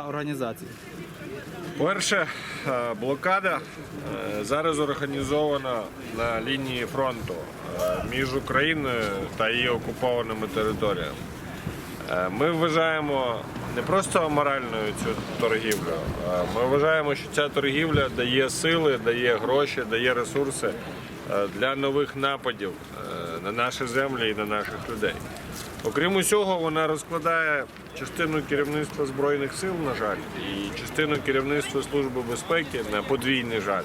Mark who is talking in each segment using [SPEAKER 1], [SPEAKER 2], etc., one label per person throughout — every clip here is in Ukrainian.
[SPEAKER 1] організації.
[SPEAKER 2] Перше, е, блокада е, зараз організована на лінії фронту е, між Україною та її окупованими територіями. Ми вважаємо не просто аморальною цю торгівлю, ми вважаємо, що ця торгівля дає сили, дає гроші, дає ресурси для нових нападів на наші землі і на наших людей. Окрім усього, вона розкладає частину керівництва Збройних сил, на жаль, і частину керівництва Служби безпеки на подвійний жаль.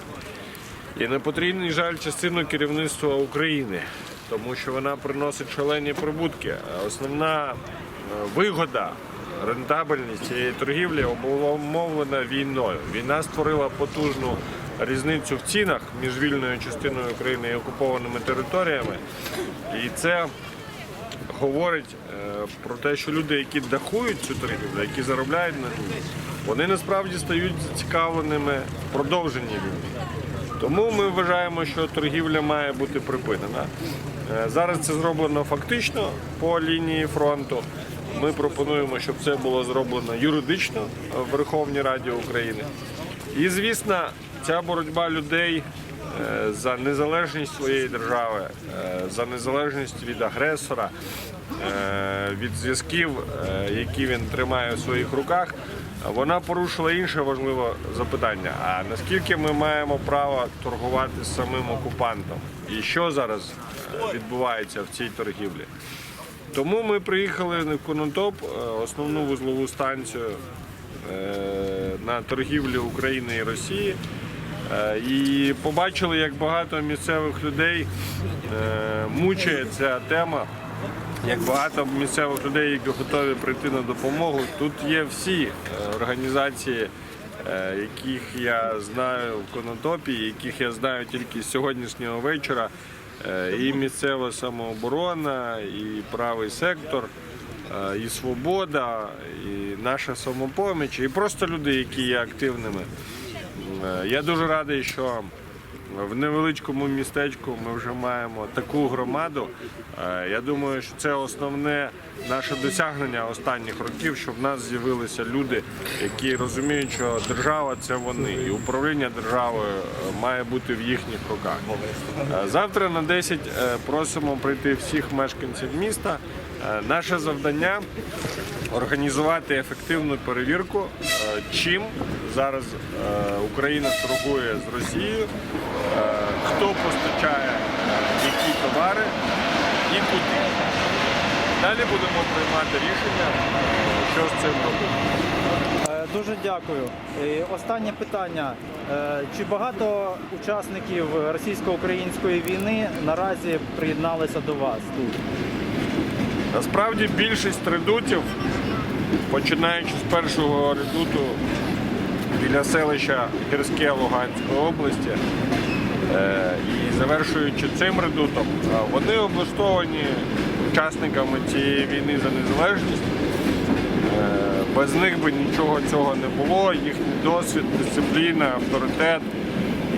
[SPEAKER 2] І на потрійний жаль частину керівництва України, тому що вона приносить шалені прибутки. Основна е, вигода, рентабельність цієї торгівлі обумовлена війною. Війна створила потужну різницю в цінах між вільною частиною України і окупованими територіями. І це говорить е, про те, що люди, які дахують цю торгівлю, які заробляють на ній, вони насправді стають зацікавленими в продовженні війни. Тому ми вважаємо, що торгівля має бути припинена. Е, Зараз це зроблено фактично по лінії фронту. Ми пропонуємо, щоб це було зроблено юридично в Верховній Раді України. І, звісно, ця боротьба людей за незалежність своєї держави, е, за незалежність від агресора, е, від зв'язків, е, які він тримає в своїх руках, вона порушила інше важливе запитання. А наскільки ми маємо право торгувати з самим окупантом? І що зараз е, відбувається в цій торгівлі? Тому ми приїхали в Конотоп, е, основну вузлову станцію е, на торгівлю України і Росії. Е, І побачили, як багато місцевих людей е, мучає ця тема, як багато місцевих людей, які готові прийти на допомогу. Тут є всі е, організації, яких я знаю в Конотопі, яких я знаю тільки з сьогоднішнього вечора. І місцева самооборона, і правий сектор, і свобода, і наша самопоміч, і просто люди, які є активними. Е, Я дуже радий, що в невеличкому містечку ми вже маємо таку громаду. Е, Я думаю, що це основне наше досягнення останніх років, що в нас з'явилися люди, які розуміють, що держава це вони, і управління державою е, має бути в їхніх руках. Е, Завтра на 10 е, просимо прийти всіх мешканців міста. Наше завдання організувати ефективну перевірку, чим зараз Україна торгує з Росією, хто постачає е, які товари і куди. Далі будемо приймати рішення, е, що з цим робити.
[SPEAKER 1] Е, Дуже дякую. І Останнє питання. Е, Чи багато учасників російсько-української війни наразі приєдналися до вас тут?
[SPEAKER 2] Насправді більшість редутів, починаючи з першого редуту біля селища Гірське Луганської області е, і завершуючи цим редутом, е, вони облаштовані учасниками цієї війни за незалежність. Е, Без них би нічого цього не було. Їхній досвід, дисципліна, авторитет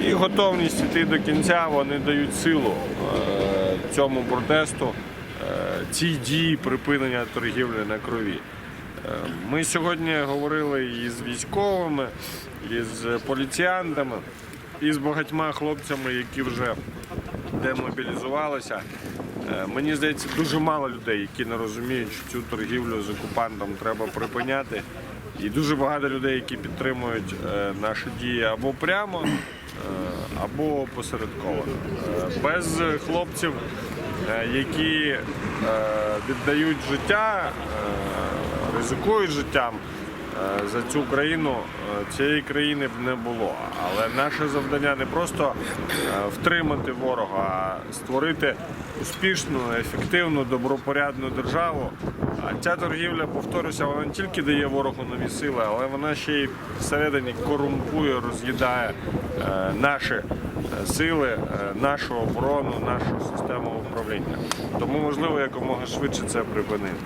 [SPEAKER 2] і готовність йти до кінця вони дають силу е, цьому протесту, е, цій дії припинення торгівлі на крові. Е, Ми сьогодні говорили і з військовими, і з поліціянтами, і з багатьма хлопцями, які вже демобілізувалися. Е, Мені здається, дуже мало людей, які не розуміють, що цю торгівлю з окупантом треба припиняти. І дуже багато людей, які підтримують е, наші дії або прямо, е, або посередковано. Без хлопців, які віддають життя, ризикують життям за цю країну, е, цієї країни б не було. Але наше завдання не просто е, втримати ворога, а створити успішну, ефективну, добропорядну державу. А ця торгівля, повторюся, вона не тільки дає ворогу нові сили, але вона ще й всередині корумпує, роз'їдає е, наші е, сили, е, нашу оборону, нашу систему управління. Тому важливо якомога швидше це припинити.